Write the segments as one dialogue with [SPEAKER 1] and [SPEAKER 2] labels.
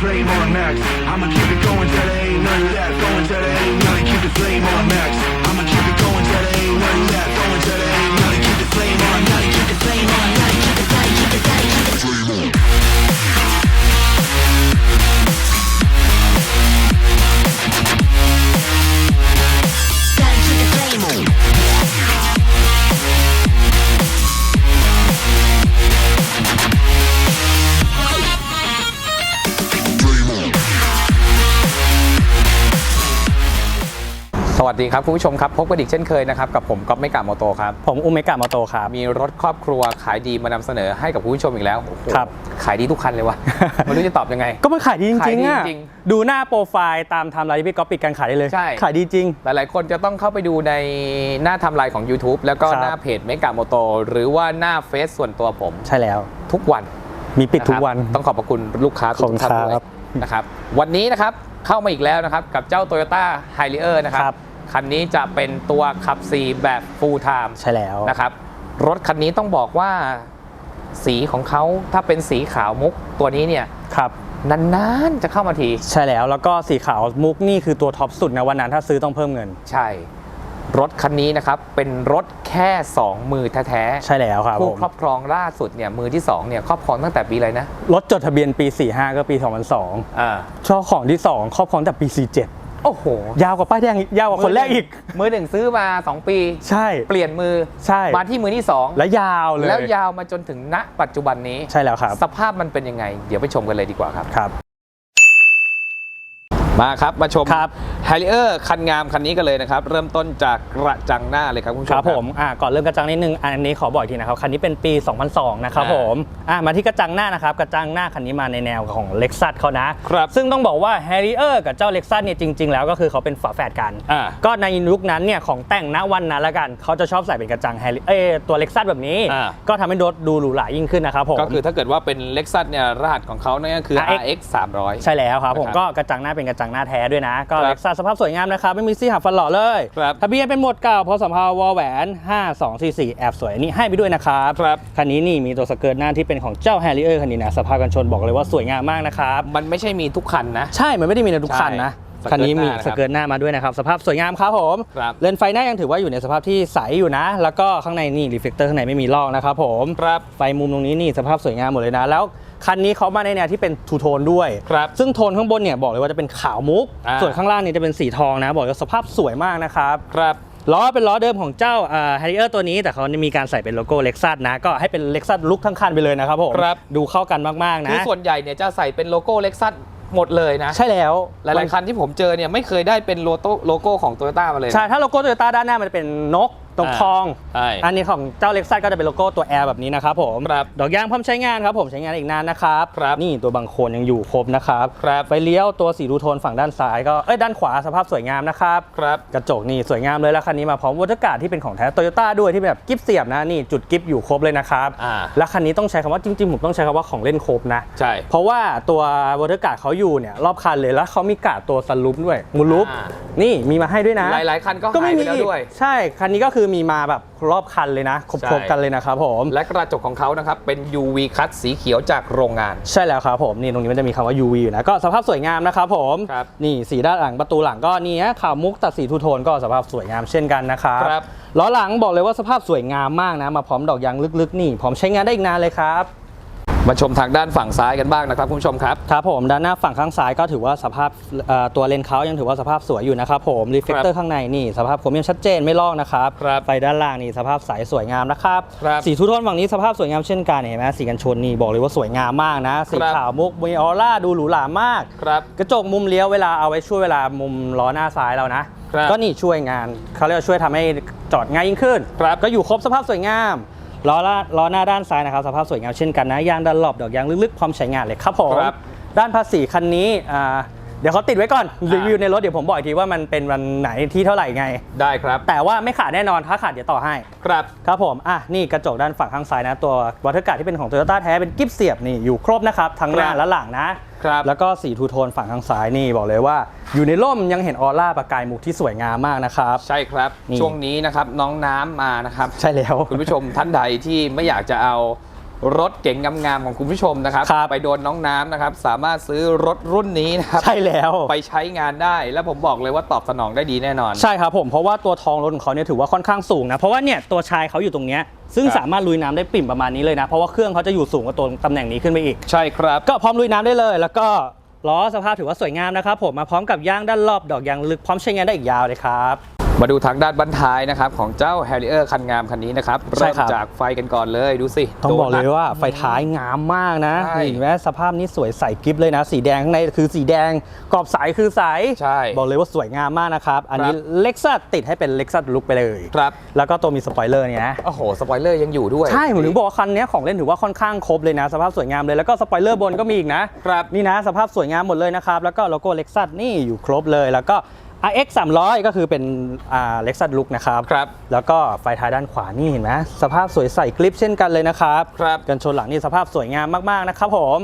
[SPEAKER 1] flame on max. I'ma keep it going till there ain't none left. Going till there ain't none. Keep the flame on
[SPEAKER 2] max. ดีครับคุณผู้ชมครับพบกันอีกเช่นเคยนะครับกับผมก๊อฟไม่กาโมโตครับ
[SPEAKER 3] ผมอุเมกะมอโตครับ
[SPEAKER 2] มีรถครอบครัวขายดีมานำเสนอให้กับคุณผู้ชมอีกแล้วโอ้โห
[SPEAKER 3] ครับ
[SPEAKER 2] ขายดีทุกคันเลยวะไม่รู้จะตอบยังไง
[SPEAKER 3] ก็มันขายดีจ
[SPEAKER 2] ขาย
[SPEAKER 3] ริงดี
[SPEAKER 2] ๆ
[SPEAKER 3] ๆอะ
[SPEAKER 2] จริง
[SPEAKER 3] ดูหน้าโปรไฟล์ตามไทม์ไลน์ที่พี่ก๊อฟปิดการขายได้เลย
[SPEAKER 2] ใช่
[SPEAKER 3] ขายดีจริง
[SPEAKER 2] หลายๆ คนจะต้องเข้าไปดูในหน้าไทำลายของ YouTube แล้วก็
[SPEAKER 3] ครับ
[SPEAKER 2] หน้าเพจเมกาโมโตหรือว่าหน้าเฟซส่วนตัวผม
[SPEAKER 3] ใช่แล้ว
[SPEAKER 2] ทุกวัน
[SPEAKER 3] มีปิดทุกะ
[SPEAKER 2] ครับ
[SPEAKER 3] วัน
[SPEAKER 2] ต้องขอบพระคุณลูกค้าทุ
[SPEAKER 3] ขอบคุ
[SPEAKER 2] ก
[SPEAKER 3] ณ
[SPEAKER 2] ท่านด้วย
[SPEAKER 3] ครับ
[SPEAKER 2] นะครับ วันนี้นะครับเข้ามาอีกแล้วนะครับกับเจ้า Toyota h i l i e r นะครับ
[SPEAKER 3] ครับ
[SPEAKER 2] คันนี้จะเป็นตัวขับ 4 แบบ full time
[SPEAKER 3] ใช่แล้ว
[SPEAKER 2] นะครับ รถคันนี้ต้องบอกว่าสีของเขาถ้าเป็นสีขาวมุกตัวนี้เนี่ย
[SPEAKER 3] ครับ
[SPEAKER 2] นานๆจะเข้ามาที
[SPEAKER 3] ใช่แล้วแล้วก็สีขาวมุกนี่คือตัวท็อปสุดนะวันนั้นถ้าซื้อต้องเพิ่มเงิน
[SPEAKER 2] ใช่ รถคันนี้นะครับ เป็นรถแค่ 2 มือแท้
[SPEAKER 3] ใช่แล้วครับ
[SPEAKER 2] ผู้
[SPEAKER 3] ผม
[SPEAKER 2] ครอบครองล่าสุดเนี่ยมือที่2เนี่ยครอบครองตั้งแต่ปีอะไรนะ
[SPEAKER 3] รถจดทะเบียนปี 45 ก็ปี 2002
[SPEAKER 2] อ่า
[SPEAKER 3] ช่อของที่ 2 ครอบครองแต่ปี 47
[SPEAKER 2] โอ้โห
[SPEAKER 3] ยาวกว่าป้ายแดงยาวกว่าคนแรกอีก
[SPEAKER 2] มือหนึ่งซื้อมา 2 ปี
[SPEAKER 3] ใช่
[SPEAKER 2] เปลี่ยนมือ
[SPEAKER 3] ใช่
[SPEAKER 2] มาที่มือที่ 2
[SPEAKER 3] และยาวเลย
[SPEAKER 2] แล้วยาวมาจนถึงณปัจจุบันนี้
[SPEAKER 3] ใช่แล้วครับ
[SPEAKER 2] สภาพมันเป็นยังไง เดี๋ยวไปชมกันเลยดีกว่าครับ
[SPEAKER 3] ครับ
[SPEAKER 2] มาครับ มาชม
[SPEAKER 3] ครับ
[SPEAKER 2] h a r r i e r คันงามคันนี้กันเลยนะครับ เริ่มต้นจากกระจังหน้าเลยครับคุณผู้ช
[SPEAKER 3] ค
[SPEAKER 2] ม
[SPEAKER 3] รับผมอ่าก่อนเริ่มกระจังนิดนึงอันนี้ขอบอกอีกทีนะครับคันนี้เป็นปี 2002 นะครับ
[SPEAKER 2] อ่า
[SPEAKER 3] ผมอ่ามาที่กระจังหน้านะครับกระจังหน้าคันนี้มาในแนวของเล็กซัสเขานะ
[SPEAKER 2] ครับ
[SPEAKER 3] ซึ่งต้องบอกว่า h a r r i e r กับเจ้าเล็กซัสเนี่ยจริง ๆ แล้วก็คือเขาเป็นฝาแฝดกัน
[SPEAKER 2] อ่า
[SPEAKER 3] ก็ในยุคนั้นเนี่ยของแต่งณวันนั้นละกันเขาจะชอบใส่เป็นกระจังแฮร์รี่เอยตัวเล็กซัสแบบนี้
[SPEAKER 2] อ่า
[SPEAKER 3] ก็ทำให้รถดูหรูหรายิ่งขึ้นนะครับผม
[SPEAKER 2] ก็คือถ้าเกิดว่าเป็นเล็กซัสเนี่ยรหัสของเขาเนี่ยก็คือ
[SPEAKER 3] RX
[SPEAKER 2] RX 300
[SPEAKER 3] ใช่แล้วครับผม
[SPEAKER 2] นะครับ
[SPEAKER 3] ก็กระจังหน้าเป็นกระจังหน้าแท้ด้วยนะ ก็
[SPEAKER 2] ครับ
[SPEAKER 3] เล็กซัสสภาพสวยงามนะครับ ไม่มีซี่หักฟันหล่อเลย
[SPEAKER 2] ครับ
[SPEAKER 3] ทะเบียนเป็นหมวดเก่าพอสัมภาววอแหวน 5244 แอบสวยนี่ให้ไปด้วยนะครับ
[SPEAKER 2] ครับ
[SPEAKER 3] คันนี้นี่มีตัวสเกิร์ตหน้าที่เป็นของเจ้าแฮร์รี่เออร์คันนี้นะสภาพกันชนบอกเลยว่าสวยงามมากนะครับ
[SPEAKER 2] มันไม่ใช่มีทุกคันนะ
[SPEAKER 3] ใช่ มันไม่ได้มีในทุกคันนะ
[SPEAKER 2] ใช่
[SPEAKER 3] คันนี้มี
[SPEAKER 2] ส
[SPEAKER 3] ส
[SPEAKER 2] เกิ
[SPEAKER 3] เกิ
[SPEAKER 2] ร์
[SPEAKER 3] ร์
[SPEAKER 2] ต
[SPEAKER 3] ต
[SPEAKER 2] ห
[SPEAKER 3] ห
[SPEAKER 2] น้า
[SPEAKER 3] น้ามาด้วยนะครับ สภาพสวยงามครับผม
[SPEAKER 2] ครับ
[SPEAKER 3] เลนส์ไฟหน้ายังถือว่าอยู่ในสภาพที่ใสอยู่นะ แล้วก็ข้างในนี่รีเฟกเตอร์ข้างในไม่มีลอกนะครับผม
[SPEAKER 2] ครับ
[SPEAKER 3] ไฟมุมตรงนี้นี่สภาพสวยงามหมดเลยนะ แล้ว คันนี้เขามาในแนวที่เป็นทูโทนด้วย
[SPEAKER 2] ครับ
[SPEAKER 3] ซึ่งโทนข้างบนเนี่ยบอกเลยว่าจะเป็นขาวมุก
[SPEAKER 2] อ่า
[SPEAKER 3] ส่วนข้างล่างเนี่ยจะเป็นสีทองนะ บอกเลยว่าสภาพสวยมากนะครับ
[SPEAKER 2] ครับ
[SPEAKER 3] ล้อเป็นล้อเดิมของเจ้าแฮร์รี่เออร์ตัวนี้ แต่เขามีการใส่เป็นโลโก้เล็กซัสนะ ก็ให้เป็นเล็กซัสลุกทั้งคันไปเลยนะครับผม
[SPEAKER 2] ครับ
[SPEAKER 3] ดูเข้ากันมากๆนะ
[SPEAKER 2] คือส่วนใหญ่เนี่ยจะใส่เป็นโลโก้เล็กซัสหมดเลยนะ
[SPEAKER 3] ใช่แล้ว
[SPEAKER 2] หลายๆคันที่ผมเจอเนี่ยไม่เคยได้เป็นโลโก้โลโก้ของโตโยต้ามาเลย
[SPEAKER 3] ใช่ ถ้าโลโก้โตโยต้าด้านหน้ามันจะเป็นนก ตรง
[SPEAKER 2] อ่า
[SPEAKER 3] ทอง
[SPEAKER 2] ใช่
[SPEAKER 3] อันนี้ของเจ้าเล็กซัสก็จะเป็นโลโก้ตัว L แบบนี้นะครับผม
[SPEAKER 2] ครับ
[SPEAKER 3] ดอกยางพร้อมใช้งานครับผมใช้งานอีกนานนะครับ
[SPEAKER 2] ครับ
[SPEAKER 3] นี่ตัวบางโคนยังอยู่ครบนะครับ
[SPEAKER 2] ครับ
[SPEAKER 3] ไฟเลี้ยวตัวสีดูโทนฝั่งด้านซ้ายก็ เอ้ยด้านขวาสภาพสวยงามนะครับ
[SPEAKER 2] ครับ
[SPEAKER 3] กระจกนี่สวยงามเลยแล้วคันนี้มาพร้อมวัตการ์ที่เป็นของแท้โตโยต้าด้วยที่แบบกิฟเสียบนะนี่จุดกิฟอยู่ครบเลยนะครับ
[SPEAKER 2] อ่า
[SPEAKER 3] แล้วคันนี้ต้องใช้คำว่าจริงๆผมต้องใช้คำว่าของเล่นครบนะ
[SPEAKER 2] ใช่
[SPEAKER 3] เพราะว่าตัววอเตอร์การ์ดเขาอยู่เนี่ยรอบคันเลยแล้วเขามีการ์ดตัวซันลูปด้วยมูลูป
[SPEAKER 2] อ่า
[SPEAKER 3] นี่มีมาให้ด้วยนะ
[SPEAKER 2] หลายๆคันก็
[SPEAKER 3] ก็
[SPEAKER 2] หาย
[SPEAKER 3] ไม่
[SPEAKER 2] ไป
[SPEAKER 3] มี
[SPEAKER 2] แล้ว
[SPEAKER 3] อีก
[SPEAKER 2] ด้วย
[SPEAKER 3] ใช่ คันนี้ก็คือมีมาแบบรอบคันเลยนะครบ
[SPEAKER 2] ใช่
[SPEAKER 3] ครบกันเลยนะครับผม
[SPEAKER 2] และกระจกของเขานะครับ เป็น UV คัตสีเขียวจากโรงงาน
[SPEAKER 3] ใช่แล้วครับผมนี่ตรงนี้มันจะมีคำว่า UV อยู่นะก็สภาพสวยงามนะครับผม
[SPEAKER 2] ครับ
[SPEAKER 3] นี่สีด้านหลังประตูหลังก็นี่ฮะขาวมุกตัดสีทูโทนก็สภาพสวยงามเช่นกันนะครับ
[SPEAKER 2] ครับ
[SPEAKER 3] ล้อหลังบอกเลยว่าสภาพสวยงามมากนะ มาพร้อมดอกยางลึกๆ นี่พร้อมใช้งานได้อีกนานเลยครับ
[SPEAKER 2] มาชมทางด้านฝั่งซ้ายกันบ้างนะครับคุณผู้ชมครับ
[SPEAKER 3] ครับผมด้านหน้าฝั่งข้างซ้ายก็ถือว่าสภาพเอ่อตัวเลนส์เขายังถือว่าสภาพสวยอยู่นะครับผมรีเฟกเตอร์ข้างในนี่สภาพผมยังชัดเจนไม่ลอกนะครับ
[SPEAKER 2] ครับ
[SPEAKER 3] ไฟด้านล่างนี่สภาพใสสวยงามนะครับ
[SPEAKER 2] ครับ
[SPEAKER 3] สีทูโทนฝั่งนี้สภาพสวยงามเช่นกันเห็นไหมสีกันชนนี่บอกเลยว่าสวยงามมากนะสี
[SPEAKER 2] ครับ
[SPEAKER 3] ขาวมุกมีออร่าดูหรูหรามาก
[SPEAKER 2] ครับ
[SPEAKER 3] กระจกมุมเลี้ยวเวลาเอาไว้ช่วยเวลามุมล้อหน้าซ้ายเรานะ
[SPEAKER 2] ครับ
[SPEAKER 3] ก็นี่ช่วยงานเขาเรียกว่าช่วยทำให้จอดง่ายยิ่งขึ้น
[SPEAKER 2] ครับ
[SPEAKER 3] ก็อยู่ครบสภาพสวยงาม ล้อละล้อหน้าด้านซ้ายนะครับสภาพสวยงามเช่นกันนะยางดันหลบดอกยางลึกๆพร้อมใช้งานเลยครับผม
[SPEAKER 2] ครับ
[SPEAKER 3] ด้านภาษีคันนี้อ่า เดี๋ยวเขาติดไว้ก่อนรีวิวในรถเดี๋ยวผมบอกอีกทีว่ามันเป็นวันไหนที่เท่าไหร่ไง
[SPEAKER 2] ได้ครับ
[SPEAKER 3] แต่ว่าไม่ขาดแน่นอนถ้าขาดเดี๋ยวต่อให้
[SPEAKER 2] ครับ
[SPEAKER 3] ครับผม อะ นี่กระจกด้านฝั่งข้างซ้ายนะ ตัววัตถุการ์ดที่เป็นของ Toyota แท้เป็นกิฟเสียบนี่อยู่ครบนะครับ ทั้งหน้า
[SPEAKER 2] ครับ
[SPEAKER 3] และหลังนะ
[SPEAKER 2] ครับ
[SPEAKER 3] แล้วก็สีทูโทนฝั่งข้างซ้ายนี่บอกเลยว่า อยู่ในร่มยังเห็นออร่าประกายมุกที่สวยงามมากนะครับ
[SPEAKER 2] ใช่ครับ
[SPEAKER 3] นี่
[SPEAKER 2] ช่วงนี้นะครับน้องน้ำมานะครับ
[SPEAKER 3] ใช่แล้ว
[SPEAKER 2] คุณผู้ชมท่านใดที่ไม่อยากจะเอา รถเก๋งงามๆของคุณผู้ชมนะครับ
[SPEAKER 3] ครับ
[SPEAKER 2] ไปโดนน้องน้ำนะครับ สามารถซื้อรถรุ่นนี้นะครับ
[SPEAKER 3] ใช่แล้ว
[SPEAKER 2] ไปใช้งานได้ แล้วผมบอกเลยว่าตอบสนองได้ดีแน่นอน
[SPEAKER 3] ใช่ครับผมเพราะว่าตัวทองรถของเขาเนี่ยถือว่าค่อนข้างสูงนะ เพราะว่าเนี่ยตัวชายเขาอยู่ตรงเนี้ยซึ่ง
[SPEAKER 2] ครับ
[SPEAKER 3] สามารถลุยน้ำได้ปิ่มประมาณนี้เลยนะ เพราะว่าเครื่องเขาจะอยู่สูงกว่าตัวตำแหน่งนี้ขึ้นไปอีก
[SPEAKER 2] ใช่ครับ
[SPEAKER 3] ก็พร้อมลุยน้ำได้เลย แล้วก็ล้อสภาพถือว่าสวยงามนะครับผมมาพร้อมกับยางด้านรอบดอกยางลึกพร้อมใช้งานได้อีกยาวเลยครับ
[SPEAKER 2] มาดูทางด้านบันท้ายนะครับของเจ้า Harrier คันงามคันนี้นะครับ
[SPEAKER 3] ใช่
[SPEAKER 2] เริ่ม
[SPEAKER 3] ครับ
[SPEAKER 2] จากไฟกันก่อนเลยดูสิ
[SPEAKER 3] ต้องบอกเลย
[SPEAKER 2] โดนัท
[SPEAKER 3] ว่าไฟท้ายงามมากนะ
[SPEAKER 2] ใช่
[SPEAKER 3] นี่เห็นไหมสภาพนี้สวยใสกิฟเลยนะ สีแดงข้างในคือสีแดงกรอบใสคือใส
[SPEAKER 2] ใช่
[SPEAKER 3] บอกเลยว่าสวยงามมากนะครับ อันนี้
[SPEAKER 2] ครับ
[SPEAKER 3] เล็กซัสติดให้เป็นเล็กซัสลุกไปเลย
[SPEAKER 2] ครับ
[SPEAKER 3] แล้วก็ตัวมีสปอยเลอร์เนี่ยนะ
[SPEAKER 2] โอ้โหสปอยเลอร์ยังอยู่ด้วย
[SPEAKER 3] ใช่ ผมถึงบอกว่าคันนี้ของเล่นถือว่าค่อนข้างครบเลยนะ สภาพสวยงามเลยแล้วก็สปอยเลอร์บนก็มีอีกนะ
[SPEAKER 2] ครับ
[SPEAKER 3] นี่นะ สภาพสวยงามหมดเลยนะครับ แล้วก็โลโก้เล็กซัสนี่อยู่ครบเลย แล้วก็ RX 300 ก็คือเป็นอ่าเล็กซัสลุกนะครับ
[SPEAKER 2] ครับ
[SPEAKER 3] แล้วก็ไฟท้ายด้านขวานี่เห็นไหมสภาพสวยใสกริปเช่นกันเลยนะครับ
[SPEAKER 2] ครับ
[SPEAKER 3] กันชนหลังนี่สภาพสวยงามมากๆนะครับผม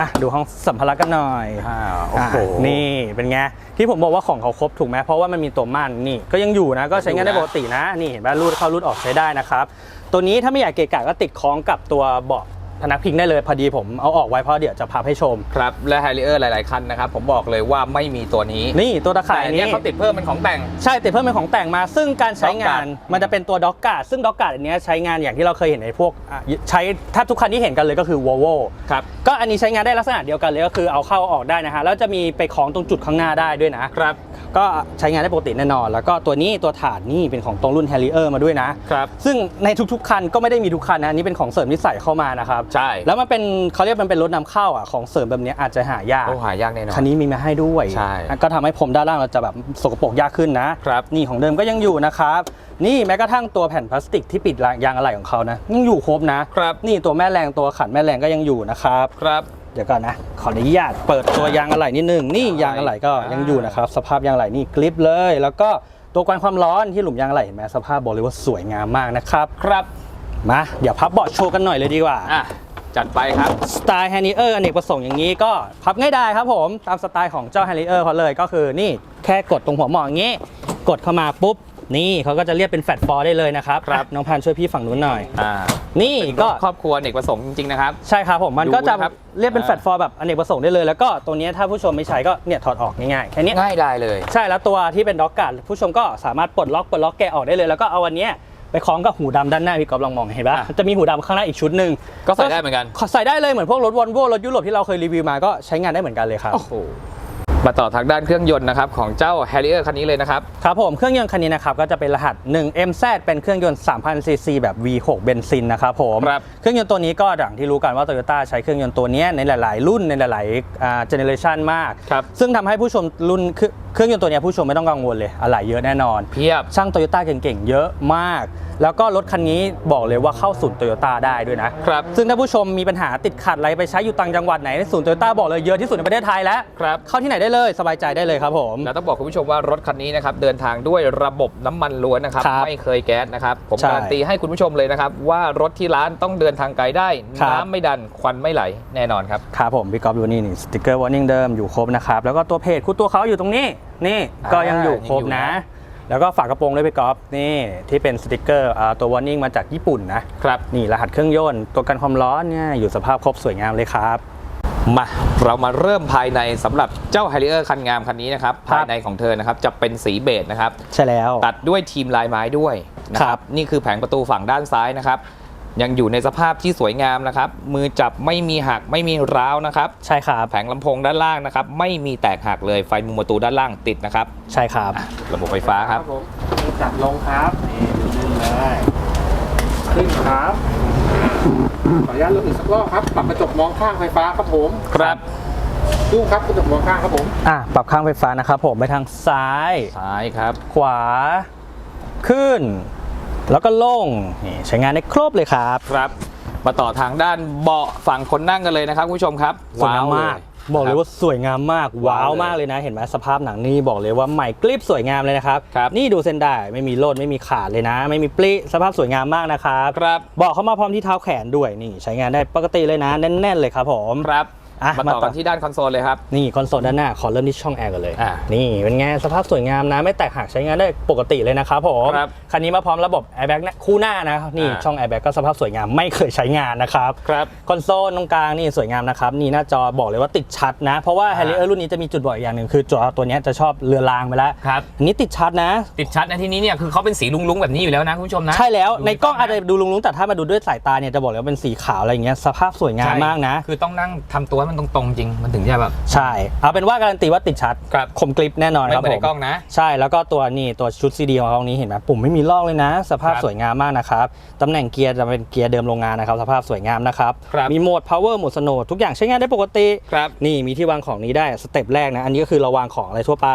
[SPEAKER 3] อะดูห้องสัมภาระกันหน่อย
[SPEAKER 2] อ่าโอ้โห
[SPEAKER 3] อะนี่เป็นไงที่ผมบอกว่าของเขาครบถูกไหมเพราะว่ามันมีตัวม่านนี่ก็ยังอยู่นะก็ใช้งานได้ปกตินะนี่เห็นไหมรูดเข้ารูดออกใช้ได้นะครับตัวนี้ถ้าไม่อยากเกะกะก็ติดคล้องกับตัวเบาะ พนักพิงได้เลยพอดีผมเอาออกไว้เพราะเดี๋ยวจะพับให้ชม
[SPEAKER 2] ครับ และ Harrier หลาย ๆ คันนะครับ ผมบอกเลยว่าไม่มีตัวนี้
[SPEAKER 3] นี่ตัวตะ
[SPEAKER 2] แต่
[SPEAKER 3] ข่าย
[SPEAKER 2] อัน
[SPEAKER 3] นี้
[SPEAKER 2] เนี้ยเขาติดเพิ่มเป็นของแต่ง
[SPEAKER 3] ใช่ติดเพิ่มเป็นของแต่งมา ซึ่งการใช้งาน
[SPEAKER 2] Dock guard
[SPEAKER 3] มันจะเป็นตัวด็อกการ์ดซึ่งด็อกการ์ดอันเนี้ยใช้งานอย่างที่เราเคยเห็นในพวกอะใช้ถ้าทุกคันที่เห็นกันเลยก็คือ Volvo
[SPEAKER 2] ครับ
[SPEAKER 3] ก็อันนี้ใช้งานได้ลักษณะเดียวกันเลยก็คือเอาเข้าออกได้นะฮะแล้วจะมีไปคล้องตรงจุดข้างหน้าได้ด้วยนะ
[SPEAKER 2] ครับ
[SPEAKER 3] ก็ใช้งานได้ปกติแน่นอน แล้วก็ตัวนี้ตัวถาดนี่เป็นของตรงรุ่น Harrier มาด้วยนะ
[SPEAKER 2] ครับ
[SPEAKER 3] ซึ่งในทุกๆ คันก็ไม่ได้มีทุกคันนะอันนี้เป็นของเสริมที่ใส่เข้ามานะครับ
[SPEAKER 2] ใช่
[SPEAKER 3] แล้วมันเป็นเขาเรียกมันเป็นรถนำเข้าอะของเสริมแบบเนี้ยอาจจะหายาก
[SPEAKER 2] โอ้หายากแน่นอน
[SPEAKER 3] คันนี้มีมาให้ด้วย
[SPEAKER 2] ใช่
[SPEAKER 3] ก็ทำให้ผมด้านล่างเราจะแบบสกปรกยากขึ้นนะครับนี่ของเดิมก็ยังอยู่นะครับนี่แม้กระทั่งตัวแผ่นพลาสติกที่ปิดยางอะไหล่ของเขานะยังอยู่ครบนะ
[SPEAKER 2] ครับ
[SPEAKER 3] นี่ตัวแม่แรงตัวขันแม่แรงก็ยังอยู่นะครับ
[SPEAKER 2] ครับ
[SPEAKER 3] เดี๋ยวก่อนนะ ขออนุญาตเปิดตัวยางอะไหล่นิดนึงนี่ยางอะไหล่ก็ยังอยู่นะครับ สภาพยางอะไหล่นี่กริปเลย แล้วก็ตัวกันความร้อนที่หลุมยางอะไหล่เห็นไหมสภาพบอกเลยว่าสวยงามมากนะครับ
[SPEAKER 2] ครับ
[SPEAKER 3] มาเดี๋ยวพับเบาะโชว์กันหน่อยเลยดีกว่า
[SPEAKER 2] อะจัดไปครับ
[SPEAKER 3] สไตล์แฮนด์เออร์อเนกประสงค์อย่างนี้ก็พับง่ายได้ครับผม ตามสไตล์ของเจ้าแฮนด์เออร์เขาเลยก็คือนี่แค่กดตรงหัวหมออย่างนี้ กดเข้ามาปุ๊บ นี่เขาก็จะเรียกเป็นแฟลตฟอร์ได้เลยนะครับ
[SPEAKER 2] ครับ
[SPEAKER 3] น้องพันช่วยพี่ฝั่งนู้นหน่อย
[SPEAKER 2] อ่า
[SPEAKER 3] นี่ก็
[SPEAKER 2] ครอบครัวเอกประสงค์จริง ๆ นะครับ
[SPEAKER 3] ใช่ครับผมมันก็จะ
[SPEAKER 2] ดูนะครับ
[SPEAKER 3] เรียกเป็น
[SPEAKER 2] อ่า
[SPEAKER 3] แฟลตฟอร์แบบอเนกประสงค์ได้เลย แล้วก็ตัวเนี้ยถ้าผู้ชมไม่ใช้ก็เนี่ยถอดออกง่ายๆแค่เนี้ย
[SPEAKER 2] ง่ายได้เลย
[SPEAKER 3] ใช่แล้วตัวที่เป็นด็อกการ์ดผู้ชมก็สามารถปลดล็อกปลดล็อกแกะออกได้เลย แล้วก็เอาอันเนี้ย ไปคล้องกับหูดำด้านหน้าพี่กอฟลองมองเห็นปะ
[SPEAKER 2] อะ
[SPEAKER 3] จะมีหูดำข้างหน้าอีกชุดหนึ่ง
[SPEAKER 2] ก็ใส่ได้เหมือนกัน
[SPEAKER 3] ใส่ได้เลยเหมือนพวกรถวอลโว่รถยุโรปที่เราเคยรีวิวมาก็ใช้งานได้เหมือนกันเลยครับ
[SPEAKER 2] โอ้โห มาต่อทางด้านเครื่องยนต์นะครับของเจ้า Harrier คันนี้เลยนะครับ
[SPEAKER 3] ครับผมเครื่องยนต์คันนี้นะครับก็จะเป็นรหัส 1MZ เป็นเครื่องยนต์ 3,000ซีซีแบบ V6 เบนซินนะครับผม
[SPEAKER 2] ครับ
[SPEAKER 3] เครื่องยนต์ตัวนี้ก็อย่างที่รู้กันว่า Toyota ใช้เครื่องยนต์ตัวเนี้ยในหลาย ๆ รุ่นในหลายๆเจเนเรชันมาก
[SPEAKER 2] ครับ
[SPEAKER 3] ซึ่งทำให้ผู้ชมรุ่นเครื่องเครื่องยนต์ตัวเนี้ยผู้ชมไม่ต้องกังวลเลยอะไหล่เยอะแน่นอน
[SPEAKER 2] เพียบ
[SPEAKER 3] ช่างโตโยต้าเก่งๆ เยอะมาก แล้วก็รถคันนี้บอกเลยว่าเข้าศูนย์โตโยต้าได้ด้วยนะ
[SPEAKER 2] ครับ
[SPEAKER 3] ซึ่งถ้าผู้ชมมีปัญหาติดขัดอะไรไปใช้อยู่ต่างจังหวัดไหนศูนย์โตโยต้าบอกเลยเยอะที่สุดในประเทศไทยแล้ว
[SPEAKER 2] ครับ
[SPEAKER 3] เข้าที่ไหนได้เลยสบายใจได้เลยครับผม
[SPEAKER 2] แล้วต้องบอกคุณผู้ชมว่ารถคันนี้นะครับเดินทางด้วยระบบน้ำมันล้วนนะครับ
[SPEAKER 3] ครับ
[SPEAKER 2] ไม่เคยแก๊สนะครับผม
[SPEAKER 3] ใช่
[SPEAKER 2] การันตีให้คุณผู้ชมเลยนะครับว่ารถที่ร้านต้องเดินทางไกลได้
[SPEAKER 3] ครับ
[SPEAKER 2] น้ำไม่ดันควันไม่ไหลแน่นอนครับ
[SPEAKER 3] ครับผมพี่กอล์ฟดูนี่นี่สติกเกอร์วอร์นิ่งเดิมอยู่ครบนะครับ แล้วก็ตัวเพจคู่ตัวเขาอยู่ตรงนี้นี่
[SPEAKER 2] อ่า
[SPEAKER 3] ก็ยังอยู่ครบ
[SPEAKER 2] ยังอยู่
[SPEAKER 3] นะ
[SPEAKER 2] นะ
[SPEAKER 3] แล้วก็ฝากระโปรงด้วยพี่กอล์ฟนี่ที่เป็นสติกเกอร์อ่าตัววอร์นิ่งมาจากญี่ปุ่นนะครับ นี่รหัสเครื่องยนต์ตัวกันความร้อนเนี่ยอยู่สภาพครบสวยงามเลยครับ
[SPEAKER 2] มาเรามาเริ่มภายในสำหรับเจ้า Harrier คันงามคันนี้นะครับ
[SPEAKER 3] ครับ
[SPEAKER 2] ภายในของเธอนะครับจะเป็นสีเบจนะครับ
[SPEAKER 3] ใช่แล้ว
[SPEAKER 2] ตัดด้วยทีมลายไม้ด้วยนะค
[SPEAKER 3] ครั
[SPEAKER 2] รับบนี่คือแผงประตูฝั่งด้านซ้ายนะครับ ยังอยู่ในสภาพที่สวยงามนะครับ มือจับไม่มีหักไม่มีร้าวนะครับ
[SPEAKER 3] ใช่ครับ
[SPEAKER 2] แผงลำโพงด้านล่างนะครับ ไม่มีแตกหักเลยไฟมุมประตูด้านล่างติดนะครับ
[SPEAKER 3] ใช่ครับ
[SPEAKER 2] ระบบไฟฟ้าครับ
[SPEAKER 4] ผมจัดลงครับนี่ขึ้นเลยขึ้นครับ ขออนุญาตลงอีกสักรอบครับ ปรับกระจกมองข้างไฟฟ้าครับผม
[SPEAKER 2] ครับ
[SPEAKER 4] ดูครับกระจกมองข้างครับผม
[SPEAKER 3] อะปรับข้างไฟฟ้านะครับผมไปทางซ้าย
[SPEAKER 2] ซ้ายครับ
[SPEAKER 3] ขวา ขึ้น แล้วก็ลงนี่ใช้งานได้ครบเลยครับ
[SPEAKER 2] ครับ มาต่อทางด้านเบาะฝั่งคนนั่งกันเลยนะครับคุณผู้ชมครับ
[SPEAKER 3] สวยงามมาก บอกเลยว่าสวยงามมาก ว้าว
[SPEAKER 2] ว้าวเลย
[SPEAKER 3] มากเลยนะ เห็นไหมสภาพหนังนี่บอกเลยว่าใหม่กริบสวยงามเลยนะครับ
[SPEAKER 2] ครับ
[SPEAKER 3] นี่ดูเส้นได้ไม่มีโลดไม่มีขาดเลยนะ ไม่มีปลิสภาพสวยงามมากนะครับ
[SPEAKER 2] ครับ
[SPEAKER 3] เบอกเข้ามาพร้อมที่เท้าแขนด้วยนี่ใช้งานได้ปกติเลยนะแน่นๆเลยครับผม
[SPEAKER 2] ครับ
[SPEAKER 3] อะ
[SPEAKER 2] มาต่อ
[SPEAKER 3] มาต่
[SPEAKER 2] กั
[SPEAKER 3] อ
[SPEAKER 2] นที่ด้านคอนโซลเลยครับ
[SPEAKER 3] นี่คอนโซลด้านหน้าขอเริ่มที่ช่องแอร์กันเลย
[SPEAKER 2] อะ
[SPEAKER 3] นี่เป็นไงสภาพสวยงามนะ ไม่แตกหักใช้งานได้ปกติเลยนะครับผม
[SPEAKER 2] ครับ
[SPEAKER 3] คันนี้มาพร้อมระบบแอร์แบ็กคู่หน้านะนี่
[SPEAKER 2] อ่า
[SPEAKER 3] ช่องแอร์แบ็กก็สภาพสวยงามไม่เคยใช้งานนะครับ
[SPEAKER 2] ครับ
[SPEAKER 3] คอนโซลตรงกลางนี่สวยงามนะครับนี่หน้าจอบอกเลยว่าติดชัดนะ เพราะว่า
[SPEAKER 2] อ่า
[SPEAKER 3] แฮร์รี่เออร์รุ่นนี้จะมีจุดบอดอีกอย่างหนึ่งคือจอตัวเนี้ยจะชอบเลือนลางไปแล้ว
[SPEAKER 2] ครับ
[SPEAKER 3] อันนี้ติดชัดนะ
[SPEAKER 2] ติดชัดในที่นี้เนี่ยคือเขาเป็นสีลุงๆแบบนี้อยู่แล้วนะคุณผู้ชมนะ
[SPEAKER 3] ใช่แล้ว
[SPEAKER 2] ดู
[SPEAKER 3] ในกล้อง
[SPEAKER 2] ภพ
[SPEAKER 3] อาจจะดูลุงๆแต่ถ้ามาดูด้วยสายตาเนี่ยจะบอกเลยว่าเป็นสีขาวอะไรอย่างเงี้ยสภาพสวยงาม
[SPEAKER 2] ใช่
[SPEAKER 3] มากนะ
[SPEAKER 2] คือต้องนั่งทำตัวให้มันตรงๆจริงมันถึงจะแบบ
[SPEAKER 3] ใช่ เอาเป็นว่าการันตีว่าติดชัด
[SPEAKER 2] ครับ
[SPEAKER 3] คมกริปแน่นอน
[SPEAKER 2] ไม่
[SPEAKER 3] ครับ
[SPEAKER 2] เหมือน
[SPEAKER 3] ผ
[SPEAKER 2] ใน
[SPEAKER 3] ม
[SPEAKER 2] กล้องนะ
[SPEAKER 3] ใช่แล้วก็ตัวนี่ตัวชุดซีดีของเขานี้เห็นไหมปุ่มไม่มีลอกเลยนะ สภาพ
[SPEAKER 2] ครับ
[SPEAKER 3] สวยงามมากนะครับตำแหน่งเกียร์จะเป็นเกียร์เดิมโรงงานนะครับ สภาพสวยงามนะครับ
[SPEAKER 2] ครับ
[SPEAKER 3] มีโหมด power โหมด snow ทุกอย่างใช้งานได้ปกติ
[SPEAKER 2] ครับ
[SPEAKER 3] นี่มีที่วางของนี้ได้สเต็ปแรกนะ อันนี้ก็คือเราวางของอะไรทั่วไป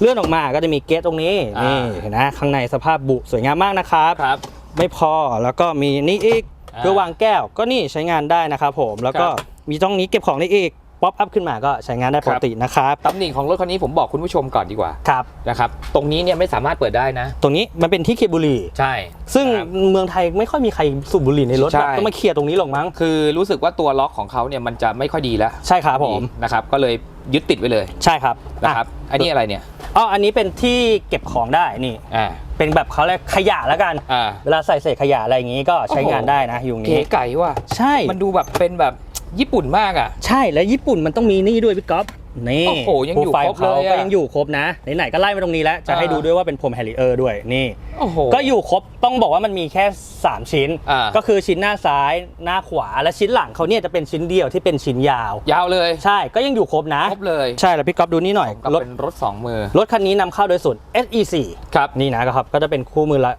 [SPEAKER 3] เลื่อนออกมาก็จะมีเกตตรงนี้
[SPEAKER 2] อ่านี่
[SPEAKER 3] นี่เห็นนะข้างในสภาพบุสวยงามมากนะครับ
[SPEAKER 2] ครับ
[SPEAKER 3] ไม่พอแล้วก็มีนี่อีก
[SPEAKER 2] อ่า
[SPEAKER 3] เพื่อวางแก้วก็นี่ใช้งานได้นะครับผมแล้วก็
[SPEAKER 2] ครับ
[SPEAKER 3] มีตรงนี้เก็บของได้อีกป๊อปอัพขึ้นมาก็ใช้งานได้ปกตินะครับ
[SPEAKER 2] ตำหนิของรถคันนี้ผมบอกคุณผู้ชมก่อนดีกว่า
[SPEAKER 3] ครับ
[SPEAKER 2] นะครับตรงนี้เนี่ยไม่สามารถเปิดได้นะ
[SPEAKER 3] ตรงนี้มันเป็นที่เคียบบุหรี่
[SPEAKER 2] ใช่
[SPEAKER 3] ซึ่ง
[SPEAKER 2] ครับ
[SPEAKER 3] เมืองไทยไม่ค่อยมีใครสูบบุหรี่ในรถ
[SPEAKER 2] ใช่
[SPEAKER 3] ต้องมาเคลียร์ตรงนี้หรอกมั้ง
[SPEAKER 2] คือรู้สึกว่าตัวล็อกของเขาเนี่ยมันจะไม่ค่อยดีแล้ว
[SPEAKER 3] ใช่ครับผม
[SPEAKER 2] นะครับก็เลยยึดติดไว้เลย
[SPEAKER 3] ใช่ครับ
[SPEAKER 2] นะครับ
[SPEAKER 3] อ่
[SPEAKER 2] อันนี้อะไรเนี่ย
[SPEAKER 3] อ๋ออันนี้เป็นที่เก็บของได้นี่
[SPEAKER 2] อ่า
[SPEAKER 3] เป็นแบบเขาเรียกขยะแล้วกัน
[SPEAKER 2] อ่า
[SPEAKER 3] เวลาใส่เศษขยะอะไรอย่างนี้ก็ใช้งานได้นะอยู่ตรง
[SPEAKER 2] เก๋
[SPEAKER 3] นี้
[SPEAKER 2] ไก่ว่ะ
[SPEAKER 3] ใช่
[SPEAKER 2] มันดูแบบเป็นแบบ ญี่ปุ่นมากอะ
[SPEAKER 3] ใช่แล้วญี่ปุ่นมันต้องมีนี่ด้วยพี่ก๊อฟนี่
[SPEAKER 2] โอ้โหยังอยู่
[SPEAKER 3] โปไฟล์
[SPEAKER 2] ครบเลยอะ
[SPEAKER 3] ก็ยังอยู่ครบนะไหนๆก็ไล่มาตรงนี้แล้วจะให้
[SPEAKER 2] อ่า
[SPEAKER 3] ดูด้วยว่าเป็นพรมแฮร์ริเออร์ด้วยนี่
[SPEAKER 2] โอ้โห
[SPEAKER 3] ก็อยู่ครบต้องบอกว่ามันมีแค่ 3 ชิ้น
[SPEAKER 2] อ่า
[SPEAKER 3] ก็คือชิ้นหน้าซ้ายหน้าขวาและชิ้นหลังเขาเนี่ยจะเป็นชิ้นเดียวที่เป็นชิ้นยาว
[SPEAKER 2] ยาวเลย
[SPEAKER 3] ใช่ก็ยังอยู่ครบนะ
[SPEAKER 2] ครบเลย
[SPEAKER 3] ใช่แล้วพี่ก๊อฟดูนี่หน่อย
[SPEAKER 2] กับ
[SPEAKER 3] รถ
[SPEAKER 2] เป็นรถสองมือ
[SPEAKER 3] รถคันนี้นำเข้าโดยศูนย์ SEC
[SPEAKER 2] ครับ
[SPEAKER 3] นี่นะครับก็จะเป็นคู่มือละ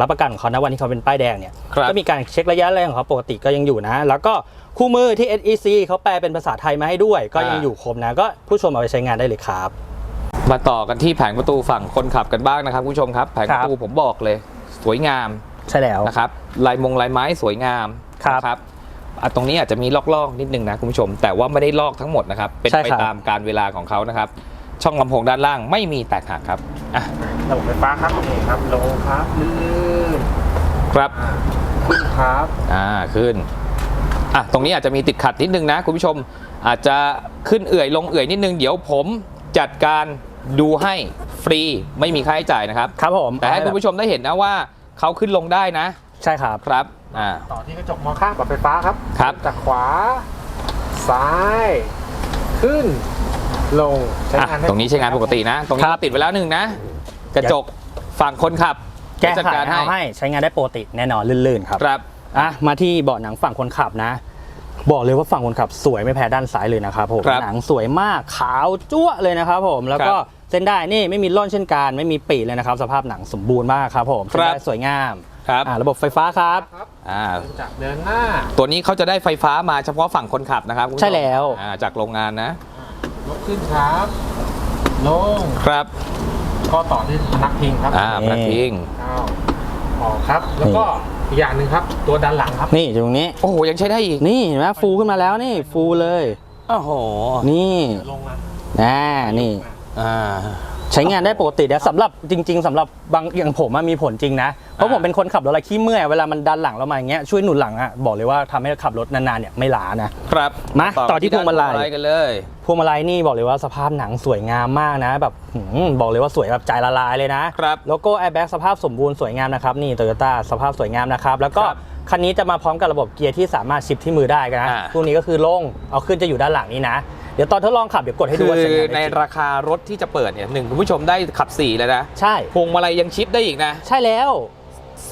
[SPEAKER 3] รับประกันของเขานะวันที่เขาเป็นป้ายแดงเนี่ย
[SPEAKER 2] ครับ
[SPEAKER 3] ก็มีการเช็คระยะแรงของเขาปกติก็ยังอยู่นะ แล้วก็ คู่มือที่ SEC เขาแปลเป็นภาษาไทยมาให้ด้วย ก็ยังอยู่ครบนะ ก็ผู้ชมเอาไปใช้งานได้เลยครับ
[SPEAKER 2] มาต่อกันที่แผงประตูฝั่งคนขับกันบ้างนะครับคุณผู้ชมครับ แผงประตู
[SPEAKER 3] ครับ
[SPEAKER 2] ผมบอกเลย สวยงาม
[SPEAKER 3] ใช่แล้ว
[SPEAKER 2] นะครับลายมงลายไม้สวยงาม
[SPEAKER 3] ครับ
[SPEAKER 2] นะครับอะตรงนี้อาจจะมีลอกๆนิดนึงนะคุณผู้ชม แต่ว่าไม่ได้ลอกทั้งหมดนะครับเป็น
[SPEAKER 3] ใช่
[SPEAKER 2] ไป
[SPEAKER 3] ครับ
[SPEAKER 2] ตามการเวลาของเขานะครับ ช่องลำโพงด้านล่างไม่มีแตกหักครับอะ
[SPEAKER 4] ระบบไฟฟ้าครับนี่ครับลงครับลื่น
[SPEAKER 2] ครับ
[SPEAKER 4] ขึ้นครับ
[SPEAKER 2] อ่าขึ้น อะตรงนี้อาจจะมีติดขัดนิดนึงนะคุณผู้ชมอาจจะขึ้นเอื่อยลงเอื่อยนิดนึงเดี๋ยวผมจัดการดูให้ฟรีไม่มีค่าใช้จ่ายนะครับ
[SPEAKER 3] ครับผม
[SPEAKER 2] แต่ให้คุณผู้ชมได้เห็นนะว่าเขาขึ้นลงได้นะ
[SPEAKER 3] ใช่ครับ
[SPEAKER 2] ครับอ่า
[SPEAKER 4] ต่อที่กระจกมองข้างปรับไฟฟ้าครับ
[SPEAKER 2] ครับ
[SPEAKER 4] จากขวา ซ้าย ขึ้น ลงใช้
[SPEAKER 2] อะ
[SPEAKER 4] งานได้
[SPEAKER 2] ตรงนี้ใช้งานปกตินะ ตรงนี้
[SPEAKER 3] ครับ
[SPEAKER 2] ติดไว้แล้วหนึ่งนะ กระจกฝั่งคนขับ
[SPEAKER 3] แก้
[SPEAKER 2] จัด
[SPEAKER 3] ไข
[SPEAKER 2] การให้
[SPEAKER 3] เอาให้ใช้งานได้ปกติแน่นอนลื่นๆครับ
[SPEAKER 2] ครับ
[SPEAKER 3] อะมาที่เบาะหนังฝั่งคนขับนะ บอกเลยว่าฝั่งคนขับสวยไม่แพ้ด้านซ้ายเลยนะครับผม
[SPEAKER 2] ครับ
[SPEAKER 3] หนังสวยมากขาวจั๊วะเลยนะครับผมแล้วก็
[SPEAKER 2] ครับ
[SPEAKER 3] เส้นได้นี่ไม่มีร่อนเช่นกันไม่มีปีเลยนะครับ สภาพหนังสมบูรณ์มากครับผม
[SPEAKER 2] ครับ
[SPEAKER 3] เส้นได้สวยงาม
[SPEAKER 2] ครับ
[SPEAKER 3] อะระบบไฟฟ้าครับ
[SPEAKER 4] ครับ
[SPEAKER 2] อ่า
[SPEAKER 4] จากเดินหน้า
[SPEAKER 2] ตัวนี้เขาจะได้ไฟฟ้ามาเฉพาะฝั่งคนขับนะครับคุณผู้ชม
[SPEAKER 3] ใช่แล้ว
[SPEAKER 2] อ่าจากโรงงานนะ
[SPEAKER 4] ยกขึ้นครับลง
[SPEAKER 2] ครับ
[SPEAKER 4] ก็ต่อที่นักพิงครับ
[SPEAKER 2] อ่าพระทิ้ง
[SPEAKER 4] เข้าออกครับ แล้วก็อีกอย่างหนึ่งครับ ตัวด้านหลังครับ
[SPEAKER 3] นี่อยู่ตรงนี้
[SPEAKER 2] โอ้โห ยังใช้ได้อีก
[SPEAKER 3] นี่เห็นไหมฟูขึ้นมาแล้วนี่ ฟูเลย
[SPEAKER 2] โอ้โห
[SPEAKER 3] นี่
[SPEAKER 4] ลงมา
[SPEAKER 3] อ่านี่
[SPEAKER 2] อ่า
[SPEAKER 3] ใช้งานได้ปกตินะสำหรับจริง ๆสำหรับบางอย่างผมอะมีผลจริงนะ เพราะ
[SPEAKER 2] อ่า
[SPEAKER 3] ผมเป็นคนขับรถอะไรขี้เมื่อยเวลามันดันหลังเรามาอย่างเงี้ยช่วยหนุนหลังอะบอกเลยว่าทำให้ขับรถนานๆเนี่ยไม่ล้านะ
[SPEAKER 2] ครับ
[SPEAKER 3] มาต่อที่พวงมาลัย
[SPEAKER 2] ด้นกันเลย
[SPEAKER 3] พวงมาลัยนี่บอกเลยว่าสภาพหนังสวยงามมากนะ แบบหืมบอกเลยว่าสวยแบบใจละลายเลยนะครับโลโก้แอร์แบ็กสภาพสมบูรณ์สวยงามนะครับนี่โตโยต้าสภาพสวยงามนะครับ แล้วก็
[SPEAKER 2] ครับ
[SPEAKER 3] คันนี้จะมาพร้อมกับระบบเกียร์ที่สามารถชิปที่มือได้นะ
[SPEAKER 2] อ่า
[SPEAKER 3] พวกนี้ก็คือลงเอาขึ้นจะอยู่ด้านหลังนี้นะ เดี๋ยวตอนทดลองขับเดี๋ยวกดให้ดู
[SPEAKER 2] คือ
[SPEAKER 3] ว่าใช้งาน
[SPEAKER 2] ใน
[SPEAKER 3] ได้จริง
[SPEAKER 2] ราคารถที่จะเปิดเนี่ยหนึ่งคุณผู้ชมได้ขับ4เลยนะ
[SPEAKER 3] ใช่
[SPEAKER 2] พวงมาลัยยังชิปได้อีกนะ
[SPEAKER 3] ใช่แล้ว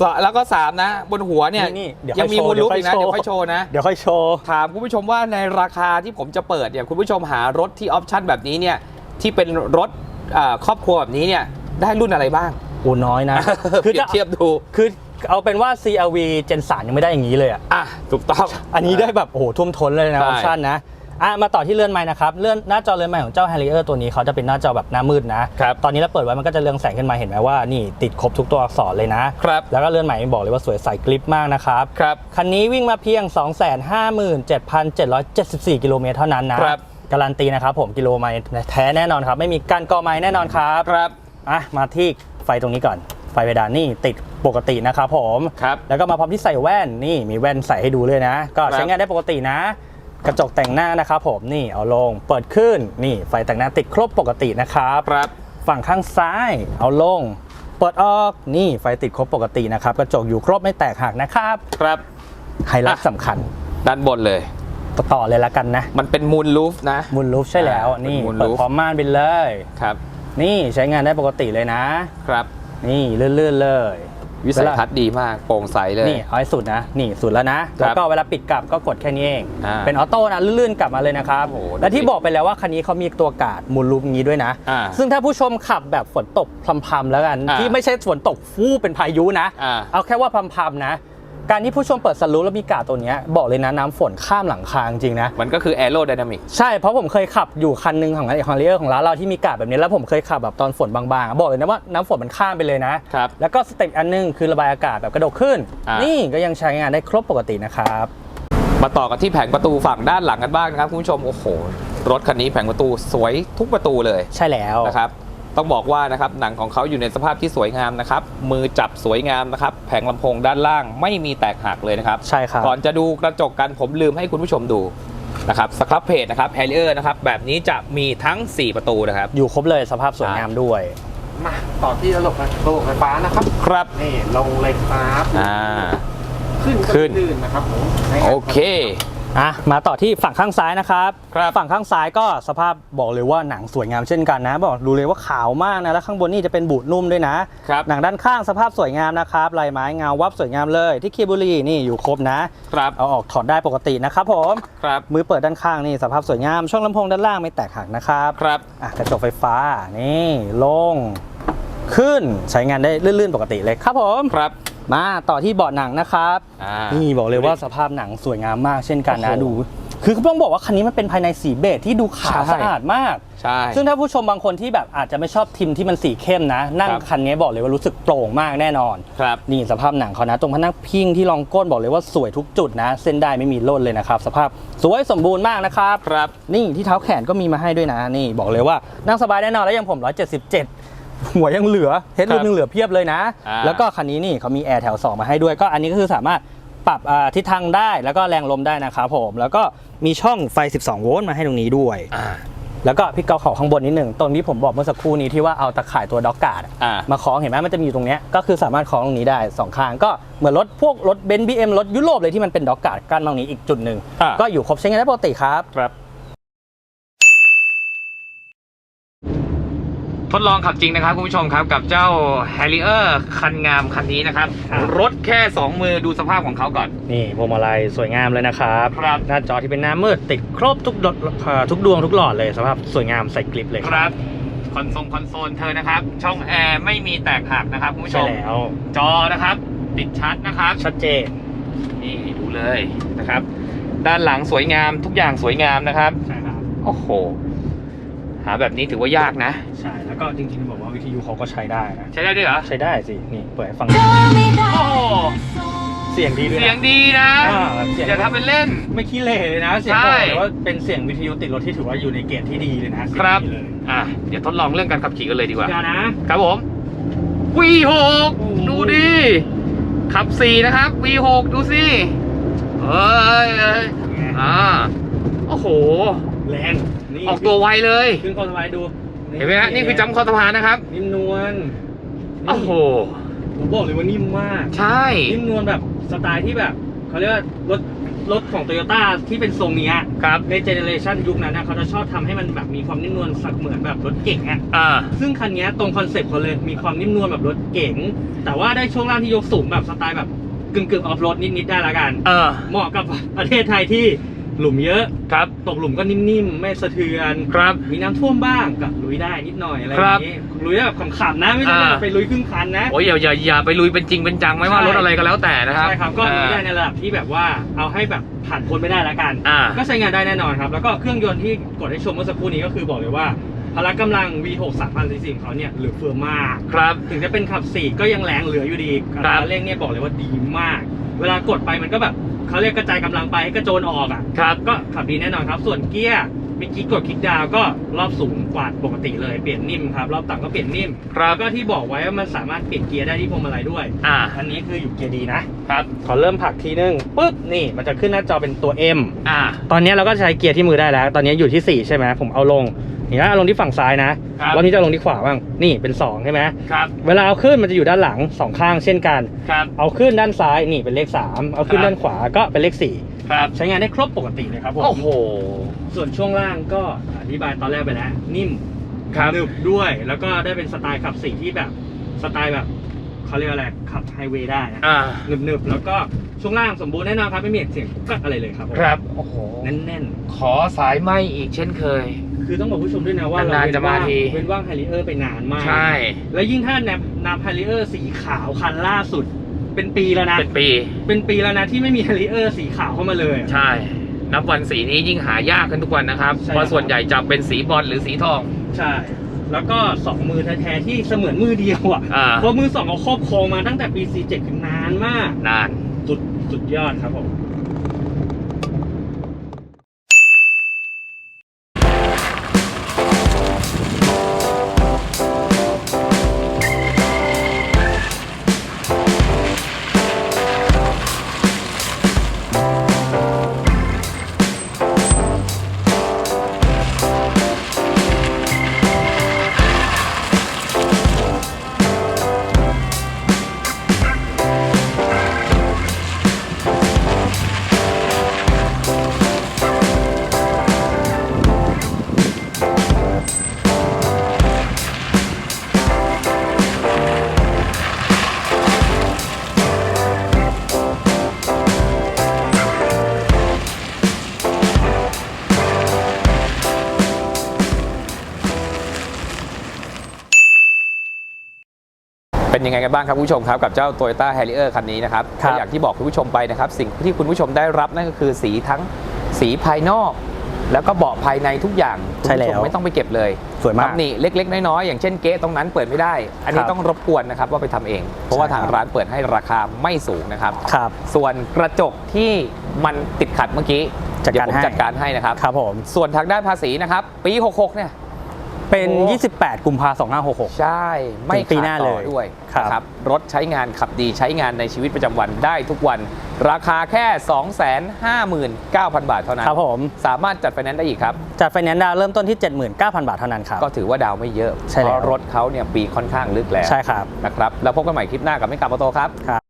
[SPEAKER 2] สแล้วก็สามนะ บนหัวเนี่ย
[SPEAKER 3] นี่เดี๋ยว
[SPEAKER 2] ยังมี
[SPEAKER 3] ค่อยโชว์
[SPEAKER 2] มูลลุกอีกนะ
[SPEAKER 3] เดี๋
[SPEAKER 2] เดี๋
[SPEAKER 3] ย
[SPEAKER 2] ยวว
[SPEAKER 3] ค่
[SPEAKER 2] ค่
[SPEAKER 3] อ
[SPEAKER 2] อยย
[SPEAKER 3] โช
[SPEAKER 2] โช
[SPEAKER 3] ว์
[SPEAKER 2] ว์นะ
[SPEAKER 3] เดี๋ยวค่อยโชว์
[SPEAKER 2] ถามคุณผู้ชมว่าในราคาที่ผมจะเปิดเนี่ยคุณผู้ชมหารถที่ออปชั่นแบบนี้เนี่ยที่เป็นรถอ่าครอบครัวแบบนี้เนี่ยได้รุ่นอะไรบ้าง
[SPEAKER 3] โอ้น้อยนะ
[SPEAKER 2] เปรียบเทียบดู
[SPEAKER 3] คือเอาเป็นว่า CRV Gen 3ยังไม่ได้อย่างนี้เลยอะ
[SPEAKER 2] อะถูกต้อง
[SPEAKER 3] อันนี้ได้แบบ โอ้โหท่วมท้นเลยนะ
[SPEAKER 2] ใช่
[SPEAKER 3] ออปชั่นนะ อะมาต่อที่เลื่อนไม้นะครับเลื่อนหน้าจอเลื่อนไม้ของเจ้า Harrier ตัวนี้เขาจะเป็นหน้าจอแบบหน้ามืดนะ
[SPEAKER 2] ครับ
[SPEAKER 3] ตอนนี้เราเปิดไว้มันก็จะเรืองแสงขึ้นมาเห็นไหมว่านี่ติดครบทุกตัวอักษรเลยนะ
[SPEAKER 2] ครับ
[SPEAKER 3] แล้วก็เลื่อนใหม่บอกเลยว่าสวยใสกริปมากนะครับ
[SPEAKER 2] ครับ
[SPEAKER 3] คันนี้วิ่งมาเพียง 257,774 กิโลเมตรเท่านั้นนะครับการันตีนะครับผมกิโลไมล์แท้แน่นอนครับ ไม่มีการก่อไม้แน่นอนครับ
[SPEAKER 2] ครับ
[SPEAKER 3] อะมาที่ไฟตรงนี้ก่อนไฟเพดานนี่ติดปกตินะครับผม
[SPEAKER 2] ครับ
[SPEAKER 3] แล้วก็มาพร้อมที่ใส่แว่นนี่มีแว่นใส่ให้ดูเลยนะ ก็
[SPEAKER 2] ครับ
[SPEAKER 3] ใช้งานได้ปกตินะ กระจกแต่งหน้านะครับผมนี่เอาลงเปิดขึ้นนี่ไฟแต่งหน้าติดครบปกตินะครับ
[SPEAKER 2] ครับ
[SPEAKER 3] ฝั่งข้างซ้ายเอาลง เปิดออกนี่ไฟติดครบปกตินะครับ กระจกอยู่ครบไม่แตกหักนะครับ
[SPEAKER 2] ครับ
[SPEAKER 3] ไฮไลท์สำคัญ
[SPEAKER 2] ด้านบนเลย
[SPEAKER 3] ต่อเลยละกันนะ
[SPEAKER 2] มันเป็นมูลลูฟนะ
[SPEAKER 3] มูลลูฟใช่แล้ว
[SPEAKER 2] อ่า
[SPEAKER 3] นี่
[SPEAKER 2] เป็น moon
[SPEAKER 3] เปิด
[SPEAKER 2] roof
[SPEAKER 3] พร้อมม่านไปเลย
[SPEAKER 2] ครับ
[SPEAKER 3] นี่ใช้งานได้ปกติเลยนะ
[SPEAKER 2] ครับ
[SPEAKER 3] นี่ลื่นๆเลย
[SPEAKER 2] วิสัยทัศน์ดีมากโปร่งใสเลย
[SPEAKER 3] นี่เอาให้สุดนะ นี่สุดแล้วนะ แล้วก็เวลาปิดกลับก็กดแค่นี้เอง
[SPEAKER 2] อ่า
[SPEAKER 3] เป็นออโต้นะลื่นๆกลับมาเลยนะครับ
[SPEAKER 2] โอ้โห
[SPEAKER 3] และที่บอกไปแล้วว่าคันนี้เขามีตัวกาดหมุนลูปอย่างนี้ด้วยนะ
[SPEAKER 2] อ่า
[SPEAKER 3] ซึ่งถ้าผู้ชมขับแบบฝนตกพรำๆแล้วกัน
[SPEAKER 2] อ่า
[SPEAKER 3] ที่ไม่ใช่ฝนตกฟู่เป็นพายุนะ
[SPEAKER 2] อ่า
[SPEAKER 3] เอาแค่ว่าพรำๆนะ การที่ผู้ชมเปิดสลูปแล้วมีกาดตัวเนี้ยบอกเลยนะน้ำฝนข้ามหลังคาจริงๆนะ
[SPEAKER 2] มันก็คือแอโร d y นามิก
[SPEAKER 3] ใช่ เพราะผมเคยขับอยู่คันหนึงของของเรียของร้านเราที่มีกาดแบบนี้แล้วผมเคยขับแบบตอนฝนบางๆอะบอกเลยนะว่าน้ำฝนมันข้ามไปเลยนะ
[SPEAKER 2] ครับ
[SPEAKER 3] แล้วก็สเต็ปอันหนึงคือระบายอากาศแบบกระดกขึ้น
[SPEAKER 2] อ่านี่
[SPEAKER 3] นี่ก็ยังใช้งานได้ครบปกตินะครับ
[SPEAKER 2] มาต่อกันที่แผงประตูฝั่งด้านหลังกันบ้างนะครับคุณผู้ชม โอ้โห รถคันนี้แผงประตูสวยทุกประตูเลย
[SPEAKER 3] ใช่แล้ว
[SPEAKER 2] นะครับ ต้องบอกว่านะครับหนังของเขาอยู่ในสภาพที่สวยงามนะครับมือจับสวยงามนะครับแผงลำโพงด้านล่างไม่มีแตกหักเลยนะครับ
[SPEAKER 3] ใช่ครับ
[SPEAKER 2] ก่อนจะดูกระจกกันผมลืมให้คุณผู้ชมดูนะครับสครับเพจนะครับแฮร์ริเออร์นะครับแบบนี้จะมีทั้ง 4 ประตูนะครับ
[SPEAKER 3] อยู่ครบเลยสภาพสวยงามด้วย
[SPEAKER 4] มาต่อที่ระบบระบบไฟฟ้านะครับ
[SPEAKER 2] ครับ
[SPEAKER 4] นี่ลงเลยครับ
[SPEAKER 2] อ่า
[SPEAKER 4] ขึ้นก็
[SPEAKER 2] ขึ้น
[SPEAKER 4] ลื่นนะครับผมให้
[SPEAKER 2] โอเค
[SPEAKER 3] อะมาต่อที่ฝั่งข้างซ้ายนะครับ
[SPEAKER 2] ครับ
[SPEAKER 3] ฝั่งข้างซ้ายก็สภาพบอกเลยว่าหนังสวยงามเช่นกันนะ บอกดูเลยว่าขาวมากนะแล้วข้างบนนี่จะเป็นบูดนุ่มด้วยนะ
[SPEAKER 2] ครับ
[SPEAKER 3] หนังด้านข้างสภาพสวยงามนะครับลายไม้เงาวับสวยงามเลยที่คีบุรีนี่อยู่ครบนะ
[SPEAKER 2] ครับ
[SPEAKER 3] เอาออกถอดได้ปกตินะครับผม
[SPEAKER 2] ครับ
[SPEAKER 3] มือเปิดด้านข้างนี่สภาพสวยงามช่องลำโพงด้านล่างไม่แตกหักนะครับ
[SPEAKER 2] ครับ
[SPEAKER 3] อะกระจกไฟฟ้านี่ลง ขึ้นใช้งานได้ลื่นๆปกติเลยครับผม
[SPEAKER 2] ครับ
[SPEAKER 3] มาต่อที่เบาะหนังนะครับ
[SPEAKER 2] อ่า
[SPEAKER 3] นี่บอกเลยว่าสภาพหนังสวยงามมากเช่นกันนะ
[SPEAKER 2] โอ้โห
[SPEAKER 3] ดู คือต้องบอกว่าคันนี้มันเป็นภายในสีเบจที่ดูขาว
[SPEAKER 2] ใช่
[SPEAKER 3] สะอาดมาก
[SPEAKER 2] ใช่
[SPEAKER 3] ซึ่งถ้าผู้ชมบางคนที่แบบอาจจะไม่ชอบทิมที่มันสีเข้มนะ นั่ง
[SPEAKER 2] ครับ
[SPEAKER 3] คันนี้บอกเลยว่ารู้สึกโปร่งมากแน่นอน
[SPEAKER 2] ครับ
[SPEAKER 3] นี่สภาพหนังเขานะ ตรงพนักพิงที่รองก้นบอกเลยว่าสวยทุกจุดนะ เส้นได้ไม่มีร่นเลยนะครับ สภาพสวยสมบูรณ์มากนะครับ
[SPEAKER 2] ครับ
[SPEAKER 3] นี่ที่เท้าแขนก็มีมาให้ด้วยนะ นี่บอกเลยว่านั่งสบายแน่นอนแล้วอยังผม177 หัวยังเหลือเฮดรู
[SPEAKER 2] ครั
[SPEAKER 3] ม
[SPEAKER 2] บ
[SPEAKER 3] ยังเหลือเพียบเลยนะ
[SPEAKER 2] อ่า
[SPEAKER 3] แล้วก็คันนี้นี่เขามีแอร์แถว 2 มาให้ด้วย ก็อันนี้ก็คือสามารถปรับอ่าทิศทางได้แล้วก็แรงลมได้นะครับผม แล้วก็มีช่องไฟ 12 โวลต์มาให้ตรงนี้ด้วย
[SPEAKER 2] อ่า
[SPEAKER 3] แล้วก็พี่เกาเขาข้างบนนิดหนึ่งตรงที่ผมบอกเมื่อสักครู่นี้ที่ว่าเอาตะข่ายตัวด็อกการ์ด
[SPEAKER 2] อ่า
[SPEAKER 3] มาคล้องเห็นไหมมันจะมีอยู่ตรงเนี้ยก็คือสามารถคล้องตรงนี้ได้สองข้างก็เหมือนรถพวกรถเบนซ์บีเอ็มรถยุโรปเลยที่มันเป็นด็อกการ์ดกั้นตรงนี้อีกจุดหนึ่ง
[SPEAKER 2] อ่า
[SPEAKER 3] ก็อยู่ครบใช้งานได้ปกติครับ
[SPEAKER 2] ครับ ทดลองขับจริงนะครับคุณผู้ชมครับกับเจ้า Harrier คันงามคันนี้นะครับ
[SPEAKER 3] ครับ
[SPEAKER 2] รถแค่ 2 มือดูสภาพของเขาก่อน
[SPEAKER 3] นี่พวงมาลัยสวยงามเลยนะครับ
[SPEAKER 2] ครับ
[SPEAKER 3] หน้าจอที่เป็นหน้ามืดติดครบทุกดเอ่อทุกดวงทุกหลอดเลยสภาพสวยงามใส่กลิปเลย
[SPEAKER 2] ครับ คอนโซลคอนโซลเธอนะครับ ช่องแอร์ไม่มีแตกหักนะครับคุณผู้ช
[SPEAKER 3] ใช่
[SPEAKER 2] ม
[SPEAKER 3] แล้ว
[SPEAKER 2] จอนะครับ ติดชัดนะครับ
[SPEAKER 3] ชัดเจน
[SPEAKER 2] นี่ดูเลยนะครับ ด้านหลังสวยงามทุกอย่างสวยงามนะครับ
[SPEAKER 3] ใช่ครับ
[SPEAKER 2] โอ้โห หาแบบนี้ถือว่ายากนะ
[SPEAKER 3] ใช่ แล้วก็จริงๆบอกว่าวิทยุเขาก็ใช้ได้นะ
[SPEAKER 2] ใช้ได้ด้วยเหรอ
[SPEAKER 3] ใช้ได้สิ นี่เปิดให้ฟัง
[SPEAKER 2] โอ้โห
[SPEAKER 3] เสียงดีด้วย
[SPEAKER 2] เสียง
[SPEAKER 3] นะ
[SPEAKER 2] ดีนะ
[SPEAKER 3] อ่าเสียง
[SPEAKER 2] อย่าทำเป็นเล่น
[SPEAKER 3] ไม่ขี้เหร่เลยนะ เสียง
[SPEAKER 2] ใช่
[SPEAKER 3] บอกเลยว่าเป็นเสียงวิทยุติดรถที่ถือว่าอยู่ในเกณฑ์ที่ดีเลยนะเสียง
[SPEAKER 2] ครับ
[SPEAKER 3] ดีเลย
[SPEAKER 2] อะเดี๋ยวทดลองเรื่องการขับขี่กันเลยดีกว่า
[SPEAKER 3] เดี๋ยวนะ
[SPEAKER 2] ครับผม V6
[SPEAKER 3] โอ้โห
[SPEAKER 2] ดูดิ ขับ 4 นะครับ V6 ดูสิเอ้ยเอ้ยอ่า โอ้โห
[SPEAKER 3] แรง นี่
[SPEAKER 2] ออกตัวไวเลย
[SPEAKER 3] ขึ้นคอนสบายดู
[SPEAKER 2] เห็นไหมฮะนี่คือจำคอสะพานนะครับ
[SPEAKER 3] นิ่มนวล
[SPEAKER 2] โอ้โห
[SPEAKER 3] ผมบอกเลยว่านิ่มมาก
[SPEAKER 2] ใช่
[SPEAKER 3] นิ่มนวลแบบสไตล์ที่แบบเขาเรียกว่ารถรถของโตโยต้าที่เป็นทรงเนี้ย
[SPEAKER 2] ครับ
[SPEAKER 3] ในเจเนเรชันยุคนั้นนะเขาจะชอบทำให้มันแบบมีความนิ่มนวลสักเหมือนแบบรถเก๋งอะ
[SPEAKER 2] อ่า
[SPEAKER 3] ซึ่งคันเนี้ยตรงคอนเซ็ปต์เขาเลยมีความนิ่มนวลแบบรถเก๋งแต่ว่าได้ช่วงล่างที่ยกสูงแบบสไตล์แบบกึ่งกึ่งออฟโรดนิดๆได้ละกัน
[SPEAKER 2] เออ
[SPEAKER 3] เหมาะกับประเทศไทยที่ หลุมเยอะ
[SPEAKER 2] ครับ
[SPEAKER 3] ตกหลุมก็นิ่มๆ ไม่สะเทือน
[SPEAKER 2] ครับ
[SPEAKER 3] มีน้ำท่วมบ้างก็ลุยได้นิดหน่อยอะไรอ
[SPEAKER 2] ครับ
[SPEAKER 3] ย่างนี้ลุยได้แบบขำๆนะไม่ใช่
[SPEAKER 2] อ่า
[SPEAKER 3] แบบไปลุยครึ่งคันนะ
[SPEAKER 2] โอ้ยอย่าอย่าอย่าไปลุยเป็นจริงเป็นจังไม่ว่า
[SPEAKER 3] ใช่
[SPEAKER 2] รถอะไรก็แล้วแต่นะครับ
[SPEAKER 3] ใช่ครับก็ลุยได้
[SPEAKER 2] อ่า
[SPEAKER 3] ในระดับที่แบบว่าเอาให้แบบผ่านพ้นไม่ได้ละกัน
[SPEAKER 2] อ่า
[SPEAKER 3] ก็ใช้งานได้แน่นอนครับ แล้วก็เครื่องยนต์ที่กดให้ชมเมื่อสักครู่นี้ก็คือบอกเลยว่า พละกำลัง V6 3000 cc ของเขาเนี่ยเหลือเฟือมาก
[SPEAKER 2] ครับ
[SPEAKER 3] ถึงจะเป็นขับ4ก็ยังแรงเหลืออยู่ดี
[SPEAKER 2] ครับ
[SPEAKER 3] อัตราเร่งเนี่ยบอกเลยว่าดีมาก เวลากดไปมันก็แบบ เขาเรียกกระจายกำลังไปให้กระโจนออกอะ
[SPEAKER 2] ครับ
[SPEAKER 3] ก็ขับดีแน่นอนครับ ส่วนเกียร์ เมื่อกี้กดคลิกดาวน์ก็รอบสูงกว่าปกติเลยเปลี่ยนนิ่มครับรอบต่ำก็เปลี่ยนนิ่ม
[SPEAKER 2] ครับ
[SPEAKER 3] แล้วก็ที่บอกไว้ว่ามันสามารถเปลี่ยนเกียร์ได้ที่พวงมาลัยด้วย
[SPEAKER 2] อ่า
[SPEAKER 3] อันนี้คืออยู่เกียร์ดีนะครับขอเริ่มผลักทีนึงปุ๊บนี่มันจะขึ้นหน้าจอเป็นตัว M
[SPEAKER 2] อ่า
[SPEAKER 3] ตอนนี้เราก็ใช้เกียร์ที่มือได้แล้ว ตอนนี้อยู่ที่4ใช่ไหมผมเอาลงเห็นไหมเอาลงที่ฝั่งซ้ายนะครับรอบนี้จะเอาลงที่ขวาบ้างนี่เป็น2ใช่ไหม
[SPEAKER 2] ครับ
[SPEAKER 3] เวลาเอาขึ้นมันจะอยู่ด้านหลังสองข้างเช่นกัน
[SPEAKER 2] ครับ
[SPEAKER 3] เอาขึ้นด้านซ้ายนี่เป็นเลข 3 เอาขึ้น
[SPEAKER 2] ครับ
[SPEAKER 3] ด้านขวาก็เป็นเลข
[SPEAKER 2] ครับ
[SPEAKER 3] 4ใช้งานได้ครบปกติเลยครับผม
[SPEAKER 2] โอ้โห
[SPEAKER 3] ส่วนช่วงล่างก็อธิบายตอนแรกไปแล้ว นิ่ม
[SPEAKER 2] ครับ
[SPEAKER 3] หนึบด้วย แล้วก็ได้เป็นสไตล์ขับสี่ที่แบบสไตล์แบบเขาเรียกอะไรขับไฮเวย์ได้นะ
[SPEAKER 2] อ่า
[SPEAKER 3] หนึบๆแล้วก็ช่วงล่างสมบูรณ์แน่นอนครับไม่มีเสียงกุ๊กกักอะไรเลยครับผม
[SPEAKER 2] ครับโอ้โห
[SPEAKER 3] แน่น
[SPEAKER 2] ขอสายไหมอีกเช่นเคย
[SPEAKER 3] ๆ คือต้องบอกผู้ชมด้วยนะว่าเรา
[SPEAKER 2] นานๆ
[SPEAKER 3] เว้น
[SPEAKER 2] จะมา
[SPEAKER 3] ว่าง
[SPEAKER 2] ที
[SPEAKER 3] เว้นว่างไฮริเออร์ไปนานมาก
[SPEAKER 2] ใช่
[SPEAKER 3] แล้วยิ่งถ้าแนบนำไฮริเออร์สีขาวคันล่าสุด เป็นปีแล้วนะ
[SPEAKER 2] เป็นปี
[SPEAKER 3] เป็นปีแล้วนะที่ไม่มีไฮริเออร์สีขาวเข้ามาเลย
[SPEAKER 2] ใช่ นับวันสีนี้ยิ่งหายากขึ้นทุกวันนะครับ
[SPEAKER 3] ใช่
[SPEAKER 2] เพราะส่วนใหญ่จะเป็นสีบอลหรือสีทอง
[SPEAKER 3] ใช่ แล้วก็สองมือแท้ๆที่เสมือนมือเดียวอะ
[SPEAKER 2] อ่า
[SPEAKER 3] เพราะมือสองเขาครอบครองมาตั้งแต่ปี 47คือนานมาก
[SPEAKER 2] นาน
[SPEAKER 3] สุดสุดยอดครับผม
[SPEAKER 2] บ้างครับคุณผู้ชมครับกับเจ้า Toyota Harrier คันนี้นะครับ
[SPEAKER 3] ครับ
[SPEAKER 2] ก็อย่างที่บอกคุณผู้ชมไปนะครับ สิ่งที่คุณผู้ชมได้รับนั่นก็คือสีทั้งสีภายนอก แล้วก็เบาะภายในทุกอย่างคุณ
[SPEAKER 3] ใช่
[SPEAKER 2] ผู้ชม
[SPEAKER 3] แล้ว
[SPEAKER 2] ไม่ต้องไปเก็บเลย
[SPEAKER 3] สวยมาก
[SPEAKER 2] ตำหนิเล็ก ๆ น้อยๆอย่างเช่นเก๊ะตรงนั้นเปิดไม่ได้ อันนี้
[SPEAKER 3] ครับ
[SPEAKER 2] ต้องรบกวนนะครับว่าไปทำเอง เพราะว่า
[SPEAKER 3] ใช่ครับ
[SPEAKER 2] ทางร้านเปิดให้ราคาไม่สูงนะครับ
[SPEAKER 3] ครับ
[SPEAKER 2] ส่วนกระจกที่มันติดขัดเมื่อกี้
[SPEAKER 3] จัด
[SPEAKER 2] เดี๋ยว
[SPEAKER 3] การ
[SPEAKER 2] ผม
[SPEAKER 3] ให้
[SPEAKER 2] จัดการให้นะครับ
[SPEAKER 3] ครับผม
[SPEAKER 2] ส่วนทางด้านภาษีนะครับปี 66 เนี่ย
[SPEAKER 3] เป็น
[SPEAKER 2] โอ้
[SPEAKER 3] 28 กุมภาพันธ์2566
[SPEAKER 2] ใช่ ไม่
[SPEAKER 3] ถึงปี
[SPEAKER 2] ขาด
[SPEAKER 3] หน้า
[SPEAKER 2] ต่อ
[SPEAKER 3] เลย
[SPEAKER 2] ด้วย
[SPEAKER 3] ครับ
[SPEAKER 2] นะครับรถใช้งานขับดีใช้งานในชีวิตประจำวันได้ทุกวัน ราคาแค่ 259,000 บาทเท่านั้น
[SPEAKER 3] ครับผม
[SPEAKER 2] สามารถจัดไฟแนนซ์ได้อีกครับ
[SPEAKER 3] จัดไฟแนนซ์ดาวน์เริ่มต้นที่ 79,000 บาทเท่านั้นครับ
[SPEAKER 2] ก็ถือว่าดาวไม่เยอะ
[SPEAKER 3] ใช่
[SPEAKER 2] เพ
[SPEAKER 3] แล้ว
[SPEAKER 2] ราะรถเขาเนี่ยปีค่อนข้างลึกแล้ว
[SPEAKER 3] ใช่ครับ
[SPEAKER 2] นะครับ แล้วพบกันใหม่คลิปหน้ากับไม่กลับมาโตครับ
[SPEAKER 3] ครับ